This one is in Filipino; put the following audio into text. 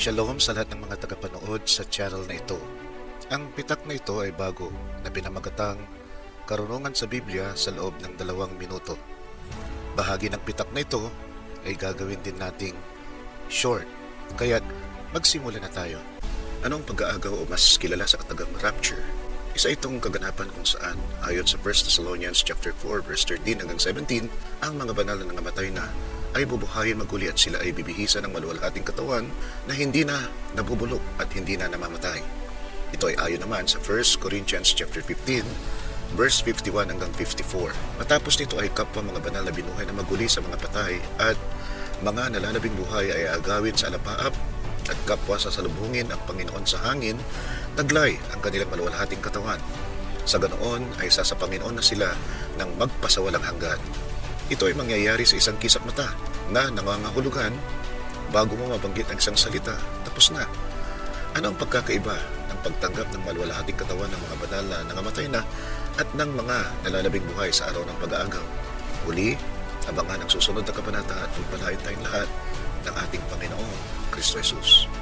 Shalom sa lahat ng mga tagapanood sa channel na ito. Ang pitak na ito ay bago na pinamagatang Karunungan sa Biblia sa loob ng dalawang minuto. Bahagi ng pitak na ito ay gagawin din nating short. Kaya't magsimula na tayo. Anong pag-aagaw o mas kilala sa katagang rapture? Isa itong kaganapan kung saan, ayon sa 1 Thessalonians chapter 4 verse 13 hanggang 17, ang mga banal na nangamatay na ay bubuhayin maguli at sila ay bibihisan ng maluwalhating katawan na hindi na nabubulok at hindi na namamatay. Ito ay ayon naman sa 1 Corinthians chapter 15 verse 51 hanggang 54. Matapos nito ay kapwa mga banal na binuhay na maguli sa mga patay at mga nalalabing buhay ay agawin sa alapaap at kapwa sa salubungin ang Panginoon sa hangin, taglay ang kanilang maluwalhating katawan. Sa ganoon ay sa sa Panginoon na sila ng magpasawalang hanggan. Ito ay mangyayari sa isang kisap mata na nangangahulugan bago mo mabanggit ang isang salita, tapos na. Ano ang pagkakaiba ng pagtanggap ng maluwalhating katawan ng mga banal na nangamatay na at ng mga nalalabing buhay sa araw ng pag-aagaw? Uli, abangan ang susunod na kabanata at pagpalain tayong lahat ng ating Panginoong Kristo Jesus.